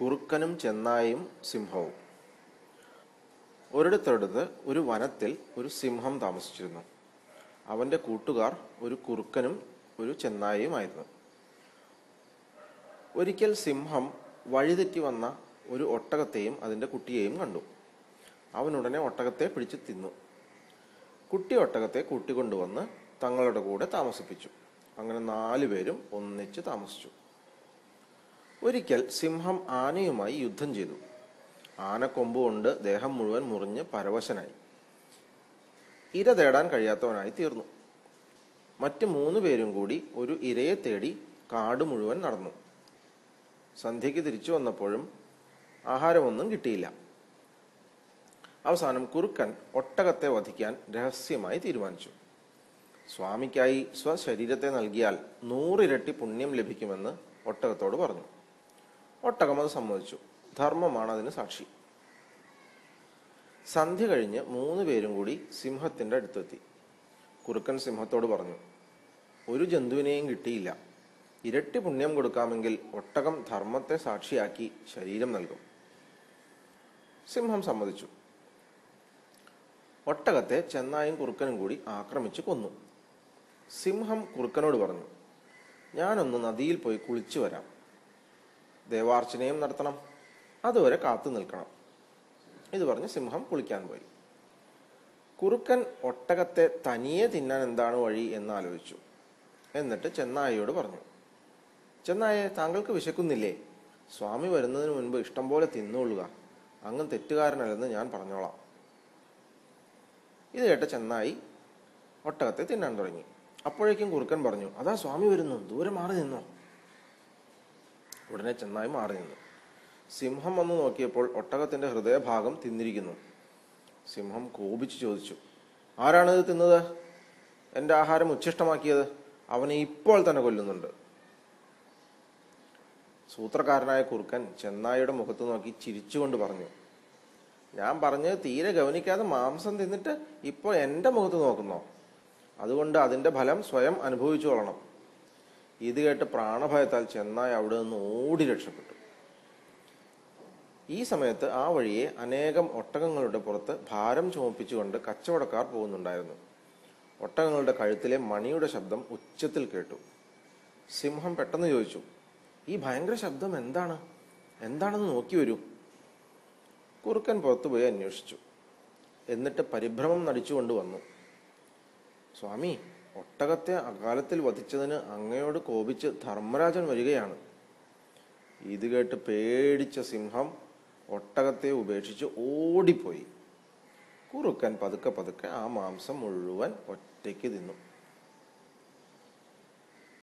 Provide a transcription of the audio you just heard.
കുറുക്കനും ചെന്നായും സിംഹവും. ഒരിടത്തടുത്ത് ഒരു വനത്തിൽ ഒരു സിംഹം താമസിച്ചിരുന്നു. അവന്റെ കൂട്ടുകാർ ഒരു കുറുക്കനും ഒരു ചെന്നായിയുമായിരുന്നു. ഒരിക്കൽ സിംഹം വഴിതെറ്റി വന്ന ഒരു ഒട്ടകത്തെയും അതിന്റെ കുട്ടിയെയും കണ്ടു. അവനുടനെ ഒട്ടകത്തെ പിടിച്ചു തിന്നു. കുട്ടി ഒട്ടകത്തെ കൂട്ടിക്കൊണ്ടുവന്ന് തങ്ങളുടെ കൂടെ താമസിപ്പിച്ചു. അങ്ങനെ നാലുപേരും ഒന്നിച്ച് താമസിച്ചു. ഒരിക്കൽ സിംഹം ആനയുമായി യുദ്ധം ചെയ്തു. ആന കൊമ്പുകൊണ്ട് ദേഹം മുഴുവൻ മുറിഞ്ഞ് പരവശനായി. ഇര തേടാൻ കഴിയാത്തവനായി തീർന്നു. മറ്റ് മൂന്ന് പേരും കൂടി ഒരു ഇരയെ തേടി കാട് മുഴുവൻ നടന്നു. സന്ധ്യയ്ക്ക് തിരിച്ചു വന്നപ്പോഴും ആഹാരമൊന്നും കിട്ടിയില്ല. അവസാനം കുറുക്കൻ ഒട്ടകത്തെ വധിക്കാൻ രഹസ്യമായി തീരുമാനിച്ചു. സ്വാമിക്കായി സ്വശരീരത്തെ നൽകിയാൽ നൂറിരട്ടി പുണ്യം ലഭിക്കുമെന്ന് ഒട്ടകത്തോട് പറഞ്ഞു. ഒട്ടകം അത് സമ്മതിച്ചു. ധർമ്മമാണ് അതിന് സാക്ഷി. സന്ധ്യ കഴിഞ്ഞ് മൂന്ന് പേരും കൂടി സിംഹത്തിന്റെ അടുത്തെത്തി. കുറുക്കൻ സിംഹത്തോട് പറഞ്ഞു ഒരു ജന്തുവിനെയും കിട്ടിയില്ല. ഇരട്ടി പുണ്യം കൊടുക്കാമെങ്കിൽ ഒട്ടകം ധർമ്മത്തെ സാക്ഷിയാക്കി ശരീരം നൽകും. സിംഹം സമ്മതിച്ചു. ഒട്ടകത്തെ ചെന്നായും കുറുക്കനും കൂടി ആക്രമിച്ചു കൊന്നു. സിംഹം കുറുക്കനോട് പറഞ്ഞു ഞാനൊന്ന് നദിയിൽ പോയി കുളിച്ചു വരാം. ദേവാർച്ചനയും നടത്തണം. അതുവരെ കാത്തു നിൽക്കണം. ഇത് പറഞ്ഞ് സിംഹം കുളിക്കാൻ പോയി. കുറുക്കൻ ഒട്ടകത്തെ തനിയെ തിന്നാൻ എന്താണ് വഴി എന്ന് ആലോചിച്ചു എന്നിട്ട് ചെന്നായിയോട് പറഞ്ഞു ചെന്നായെ താങ്കൾക്ക് വിശക്കുന്നില്ലേ? സ്വാമി വരുന്നതിന് മുൻപ് ഇഷ്ടം പോലെ തിന്നുകൊള്ളുക അങ്ങ് തെറ്റുകാരനല്ലെന്ന് ഞാൻ പറഞ്ഞോളാം. ഇത് കേട്ട ചെന്നായി ഒട്ടകത്തെ തിന്നാൻ തുടങ്ങി. അപ്പോഴേക്കും കുറുക്കൻ പറഞ്ഞു അതാ സ്വാമി വരുന്നു. ദൂരെ മാറി നിന്നോ. ഉടനെ ചെന്നായി മാറി നിന്നു. സിംഹം വന്നു നോക്കിയപ്പോൾ ഒട്ടകത്തിന്റെ ഹൃദയഭാഗം തിന്നിരിക്കുന്നു. സിംഹം കോപിച്ചു ചോദിച്ചു ആരാണ് ഇത് തിന്നത്? എന്റെ ആഹാരം ഉച്ഛിഷ്ടമാക്കിയത് അവനെ ഇപ്പോൾ തന്നെ കൊല്ലുന്നുണ്ട്. സൂത്രക്കാരനായ കുറുക്കൻ ചെന്നായിയുടെ മുഖത്ത് നോക്കി ചിരിച്ചുകൊണ്ട് പറഞ്ഞു ഞാൻ പറഞ്ഞത് തീരെ ഗവനിക്കാതെ മാംസം തിന്നിട്ട് ഇപ്പോൾ എന്റെ മുഖത്ത് നോക്കുന്നോ? അതുകൊണ്ട് അതിന്റെ ഫലം സ്വയം അനുഭവിച്ചു കൊള്ളണം. ഇത് കേട്ട് പ്രാണഭയത്താൽ ചെന്നായി അവിടെ നിന്ന് ഓടി രക്ഷപ്പെട്ടു. ഈ സമയത്ത് ആ വഴിയെ അനേകം ഒട്ടകങ്ങളുടെ പുറത്ത് ഭാരം ചുമപ്പിച്ചുകൊണ്ട് കച്ചവടക്കാർ പോകുന്നുണ്ടായിരുന്നു. ഒട്ടകങ്ങളുടെ കഴുത്തിലെ മണിയുടെ ശബ്ദം ഉച്ചത്തിൽ കേട്ടു. സിംഹം പെട്ടെന്ന് ചോദിച്ചു ഈ ഭയങ്കര ശബ്ദം എന്താണ്? എന്താണെന്ന് നോക്കി വരൂ. കുറുക്കൻ പുറത്തുപോയി അന്വേഷിച്ചു. എന്നിട്ട് പരിഭ്രമം നടിച്ചുകൊണ്ട് വന്നു. സ്വാമി ഒട്ടകത്തെ അകാലത്തിൽ വധിച്ചതിന് അങ്ങയോട് കോപിച്ച് ധർമ്മരാജൻ വരികയാണ്. ഇത് കേട്ട് പേടിച്ച സിംഹം ഒട്ടകത്തെ ഉപേക്ഷിച്ച് ഓടിപ്പോയി. കുറുക്കൻ പതുക്കെ പതുക്കെ ആ മാംസം മുഴുവൻ ഒറ്റയ്ക്ക് തിന്നു.